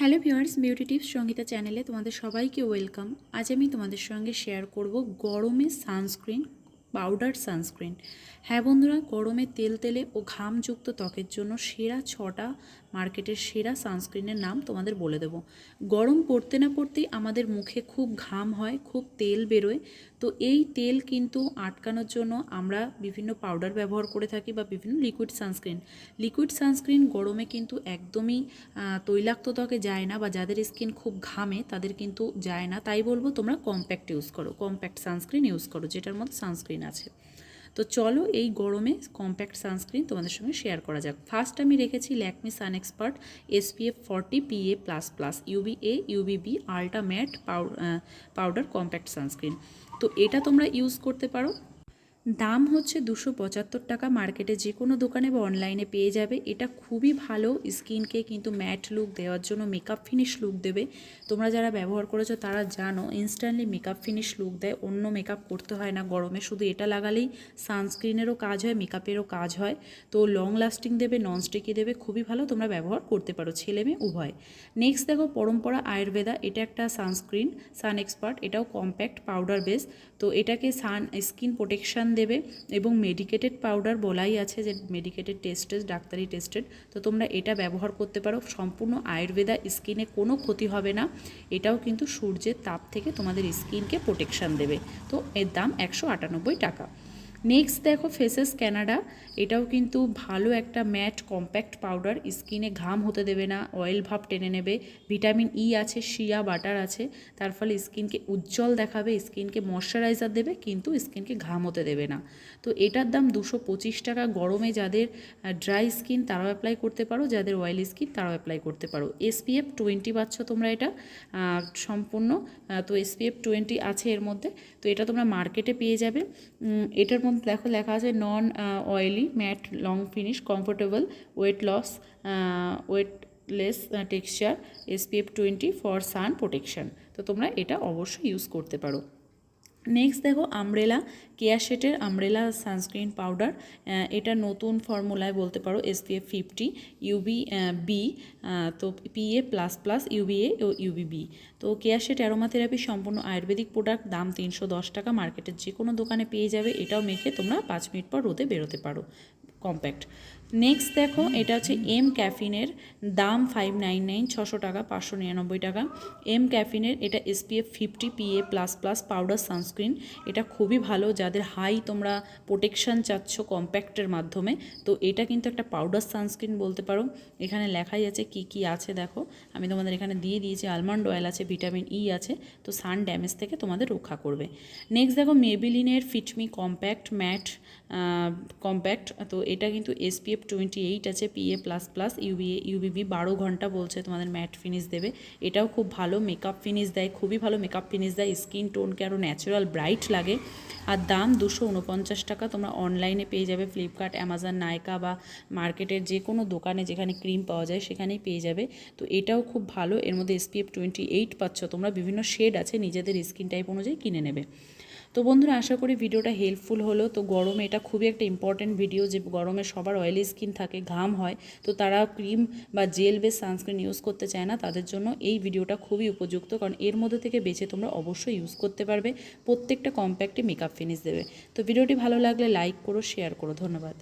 Hello viewers, beauty tips Sangeeta চ্যানেলে তোমাদের সবাইকে ওয়েলকাম। আজ আমি তোমাদের সঙ্গে শেয়ার করব গরমে সানস্ক্রিন পাউডার সানস্ক্রিন। হ্যাঁ বন্ধুরা, গরমে তেল তেলে ও ঘামযুক্ত ত্বকের জন্য সেরা ছটা মার্কেটের সেরা সানস্ক্রিনের নাম তোমাদের বলে দেবো। গরম পড়তে না পড়তেই আমাদের মুখে খুব ঘাম হয়, খুব তেল বেরোয়। তো এই তেল কিন্তু আটকানোর জন্য আমরা বিভিন্ন পাউডার ব্যবহার করে থাকি বা বিভিন্ন লিকুইড সানস্ক্রিন। লিকুইড সানস্ক্রিন গরমে কিন্তু একদমই তৈলাক্ত ত্বকে যায় না বা যাদের স্কিন খুব ঘামে তাদের কিন্তু যায় না। তাই বলব তোমরা কম্প্যাক্ট ইউজ করো, কম্প্যাক্ট সানস্ক্রিন ইউজ করো, যেটার মধ্যে সানস্ক্রিন আছে। তো চলো এই গরমে কম্প্যাক্ট সানস্ক্রিন তোমাদের সঙ্গে শেয়ার করা যাক। ফার্স্ট আমি রেখেছি Lakme sun expert SPF forty PA plus plus UVA UVB ultra matte powder compact sunscreen. তো এটা তোমরা ইউজ করতে পারো। দাম হচ্ছে দুশো পঁচাত্তর টাকা। মার্কেটে যে কোনো দোকানে বা অনলাইনে পেয়ে যাবে। এটা খুবই ভালো স্কিনকে কিন্তু ম্যাট লুক দেওয়ার জন্য, মেকআপ ফিনিশ লুক দেবে। তোমরা যারা ব্যবহার করেছ তারা জানো, ইনস্ট্যান্টলি মেকআপ ফিনিশ লুক দেয়। অন্য মেকআপ করতে হয় না গরমে। শুধু এটা লাগালেই সানস্ক্রিনেরও কাজ হয়, মেকআপেরও কাজ হয়। তো লং লাস্টিং দেবে ননস্টিকি দেবে, খুবই ভালো তোমরা ব্যবহার করতে পারো, ছেলে মেয়ে উভয়। নেক্সট দেখো পরম্পরা আয়ুর্বেদা। এটা একটা সানস্ক্রিন সান এক্সপার্ট এটাও কম্প্যাক্ট পাউডার বেস তো এটাকে সান স্কিন প্রোটেকশান দেবে এবং মেডিকেটেড পাউডার বলাই আছে যে মেডিকেটেড টেস্টেড ডাক্তারি টেস্টেড তো তোমরা এটা ব্যবহার করতে পারো। সম্পূর্ণ আয়ুর্বেদা স্কিনে কোনো ক্ষতি হবে না। এটাও কিন্তু সূর্যের তাপ থেকে তোমাদের স্কিনকে প্রোটেকশান দেবে। তো এর দাম একশো আটানব্বই টাকা। নেক্সট দেখো ফেসেস ক্যানাডা এটাও কিন্তু ভালো একটা ম্যাট কম্প্যাক্ট পাউডার স্কিনে ঘাম হতে দেবে না অয়েল ভাব টেনে নেবে ভিটামিন ই আছে শিয়া বাটার আছে, তার ফলে স্কিনকে উজ্জ্বল দেখাবে স্কিনকে ময়শ্চারাইজার দেবে, কিন্তু স্কিনকে ঘাম হতে দেবে না। তো এটার দাম দুশো টাকা, গরমে যাদের ড্রাই স্কিন তারাও অ্যাপ্লাই করতে পারো, যাদের অয়েলি স্কিন তারাও অ্যাপ্লাই করতে পারো। এসপিএফ টোয়েন্টি পাচ্ছ তোমরা এটা সম্পূর্ণ তো এসপিএফ টোয়েন্টি আছে এর মধ্যে, তো এটা তোমরা মার্কেটে পেয়ে যাবে। এটার মধ্যে দেখো লেখা আছে non oily matte long finish comfortable weight loss weight less texture SPF twenty for sun protection তো তোমরা এটা অবশ্যই ইউজ করতে পারো। নেক্সট দেখো আমব্রেলা কেয়া শেটের আমব্রেলা সানস্ক্রিন পাউডার এটা নতুন ফর্মুলায় বলতে পারো এসপিএফ ফিফটি ইউবি বি তো পিএ প্লাস প্লাস ইউবিএ ও ইউবিবি তো কেয়া শেট অ্যারোমা থেরাপি সম্পূর্ণ আয়ুর্বেদিক প্রোডাক্ট দাম তিনশো দশ টাকা মার্কেটের যে কোনো দোকানে পেয়ে যাবে, এটাও মেখে তোমরা পাঁচ মিনিট পর রোদে বেরোতে পারো। কম্প্যাক্ট নেক্সট দেখো, এটা হচ্ছে এম ক্যাফিনের দাম ফাইভ নাইন নাইন ছশো টাকা, পাঁচশো নিরানব্বই টাকা। এম ক্যাফিনের এটা SPF fifty PA plus plus powder sunscreen এটা খুবই ভালো, যাদের হাই তোমরা প্রোটেকশান চাচ্ছ কম্প্যাক্টের মাধ্যমে। তো এটা কিন্তু একটা পাউডার সানস্ক্রিন বলতে পারো। এখানে লেখাই আছে কি কি আছে দেখো। আমি তোমাদের এখানে দিয়ে দিয়েছি আলমন্ড অয়েল আছে ভিটামিন ই আছে। তো সান ড্যামেজ থেকে তোমাদের রক্ষা করবে। নেক্সট দেখো মেবিলিনের fit me compact matte compact তো এটা কিন্তু এসপিএফ টোয়েন্টি এইট আছে PA plus plus UVA UVB বারো ঘণ্টা বলছে তোমাদের ম্যাট ফিনিশ দেবে। এটাও খুব ভালো মেকআপ ফিনিশ দেয়, খুবই ভালো মেকআপ ফিনিশ দেয়। স্কিন টোনকে আরও ন্যাচারাল ব্রাইট লাগে। আর দাম দুশো উনপঞ্চাশ টাকা, তোমরা অনলাইনে পেয়ে যাবে। ফ্লিপকার্ট অ্যামাজন নায়কা বা মার্কেটের যে কোনো দোকানে যেখানে ক্রিম পাওয়া যায়, সেখানেই পেয়ে যাবে। তো এটাও খুব ভালো। এর মধ্যে এসপিএফ টোয়েন্টি এইট পাচ্ছ, তোমরা বিভিন্ন শেড আছে, নিজেদের স্কিন টাইপ অনুযায়ী কিনে নেবে। তো বন্ধুরা, আশা করি ভিডিওটা হেল্পফুল হলো। তো গরমে এটা খুবই একটা ইম্পর্টেন্ট ভিডিও যে গরমে সবার অয়েলি স্কিন থাকে, ঘাম হয়। তো তারা ক্রিম বা জেল বেস সানস্ক্রিন ইউজ করতে চায় না, তাদের জন্য এই ভিডিওটা খুবই উপযুক্ত। কারণ এর মধ্যে থেকে বেছে তোমরা অবশ্যই ইউজ করতে পারবে। প্রত্যেকটা কম্প্যাক্টে মেকআপ ফিনিশ দেবে। তো ভিডিওটি ভালো লাগলে লাইক করো শেয়ার করো। ধন্যবাদ।